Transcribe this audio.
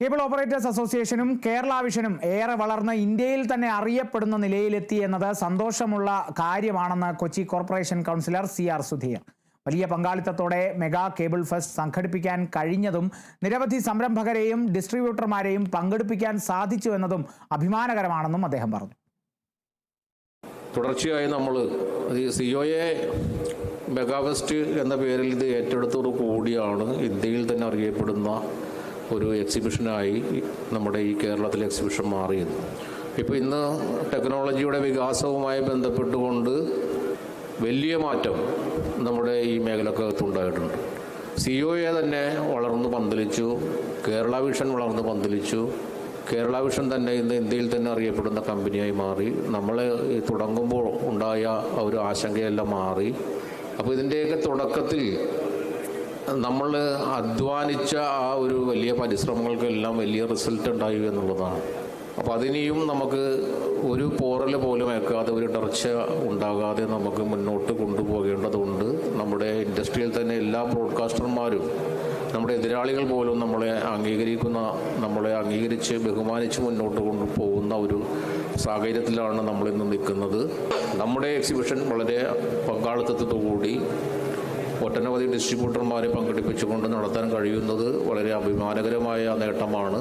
Cable operators അസോസിയേഷനും കേരള വിഷനും ഏറെ വളർന്ന് ഇന്ത്യയിൽ തന്നെ അറിയപ്പെടുന്ന നിലയിലെത്തി എന്നത് സന്തോഷമുള്ള കാര്യമാണെന്ന് Kochi corporation councillor C R Sudheer. വലിയ പങ്കാളിത്തത്തോടെ മെഗാ കേബിൾ ഫെസ്റ്റ് സംഘടിപ്പിക്കാൻ കഴിഞ്ഞതും നിരവധി സംരംഭകരെയും ഡിസ്ട്രിബ്യൂട്ടർമാരെയും പങ്കെടുപ്പിക്കാൻ സാധിച്ചു എന്നതും അഭിമാനകരമാണെന്നും അദ്ദേഹം പറഞ്ഞു. തുടർച്ചയായി നമ്മൾ ഈ സി ഒ എ എന്ന പേരിൽ ഇത് ഏറ്റെടുത്തോടു കൂടിയാണ് ഇന്ത്യയിൽ തന്നെ അറിയപ്പെടുന്ന ഒരു എക്സിബിഷനായി നമ്മുടെ ഈ കേരളത്തിലെ എക്സിബിഷൻ മാറിയത്. ഇപ്പോൾ ഇന്ന് ടെക്നോളജിയുടെ വികാസവുമായി ബന്ധപ്പെട്ടുകൊണ്ട് വലിയ മാറ്റം നമ്മുടെ ഈ മേഖലക്കകത്തുണ്ടായിട്ടുണ്ട് സി ഒ എ തന്നെ വളർന്നു പന്തലിച്ചു കേരള വിഷൻ വളർന്നു പന്തലിച്ചു കേരള വിഷൻ തന്നെ ഇന്ന് ഇന്ത്യയിൽ തന്നെ അറിയപ്പെടുന്ന കമ്പനിയായി മാറി. നമ്മൾ തുടങ്ങുമ്പോൾ ഉണ്ടായ ഒരു ആശങ്കയെല്ലാം മാറി. അപ്പോൾ ഇതിന്റെയൊക്കെ തുടക്കത്തിൽ നമ്മൾ അധ്വാനിച്ച ആ ഒരു വലിയ പരിശ്രമങ്ങൾക്കെല്ലാം വലിയ റിസൾട്ട് ഉണ്ടായി എന്നുള്ളതാണ്. അപ്പോൾ അതിനെയും നമുക്ക് ഒരു പോറൽ പോലും ഏക്കാതെ ഒരു ടർച്ച ഉണ്ടാകാതെ നമുക്ക് മുന്നോട്ട് കൊണ്ടുപോകേണ്ടതുണ്ട്. നമ്മുടെ ഇൻഡസ്ട്രിയിൽ തന്നെ എല്ലാ ബ്രോഡ്കാസ്റ്റർമാരും നമ്മുടെ എതിരാളികൾ പോലും നമ്മളെ അംഗീകരിക്കുന്ന നമ്മളെ അംഗീകരിച്ച് ബഹുമാനിച്ച് മുന്നോട്ട് കൊണ്ടുപോകുന്ന ഒരു സാഹചര്യത്തിലാണ് നമ്മളിന്ന് നിൽക്കുന്നത്. നമ്മുടെ എക്സിബിഷൻ വളരെ പങ്കാളിത്തത്തോടുകൂടി ഒട്ടനവധി ഡിസ്ട്രിബ്യൂട്ടർമാരെ പങ്കെടുപ്പിച്ചുകൊണ്ട് നടത്താൻ കഴിയുന്നത് വളരെ അഭിമാനകരമായ നേട്ടമാണ്.